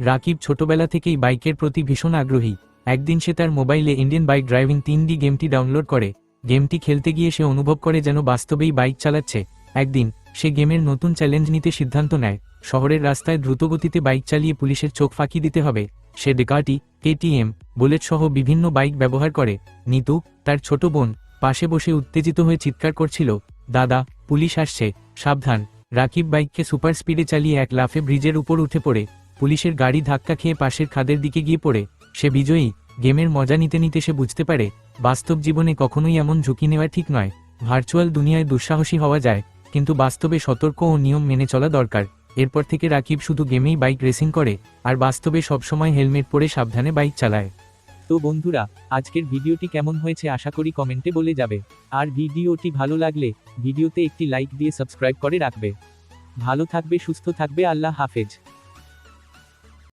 রাকিব ছোটবেলা থেকেই বাইকের প্রতি ভীষণ আগ্রহী। একদিন সে তার মোবাইলে ইন্ডিয়ান বাইক ড্রাইভিং তিন ডি গেমটি ডাউনলোড করে। গেমটি খেলতে গিয়ে সে অনুভব করে যেন বাস্তবেই বাইক চালাচ্ছে। একদিন সে গেমের নতুন চ্যালেঞ্জ নিতে সিদ্ধান্ত নেয়। শহরের রাস্তায় দ্রুতগতিতে বাইক চালিয়ে পুলিশের চোখ ফাঁকি দিতে হবে। সে ডেকাটি, কেটিএম বুলেট সহ বিভিন্ন বাইক ব্যবহার করে। নিতু, তার ছোট বোন, পাশে বসে উত্তেজিত হয়ে চিৎকার করছিল, দাদা, পুলিশ আসছে, সাবধান। রাকিব বাইককে সুপার স্পিডে চালিয়ে এক লাফে ব্রিজের উপর উঠে পড়ে। পুলিশের গাড়ি ধাক্কা খেয়ে পাশের খাদের দিকে গিয়ে পড়ে। সে বিজয়ী, গেমের মজা নিতে নিতে সে বুঝতে পারে, বাস্তব জীবনে কখনোই এমন ঝুঁকি নেওয়া ঠিক নয়। ভার্চুয়াল দুনিয়ায় দুঃসাহসী হওয়া যায়, কিন্তু বাস্তবে সতর্ক ও নিয়ম মেনে চলা দরকার। এরপর থেকে রাকিব শুধু গেমেই বাইক রেসিং করে, আর বাস্তবে সবসময় হেলমেট পরে সাবধানে বাইক চালায়। তো বন্ধুরা, আজকের ভিডিওটি কেমন হয়েছে আশা করি কমেন্টে বলে যাবে। আর ভিডিওটি ভালো লাগলে ভিডিওতে একটি লাইক দিয়ে সাবস্ক্রাইব করে রাখবে। ভালো থাকবে, সুস্থ থাকবে, আল্লাহ হাফেজ।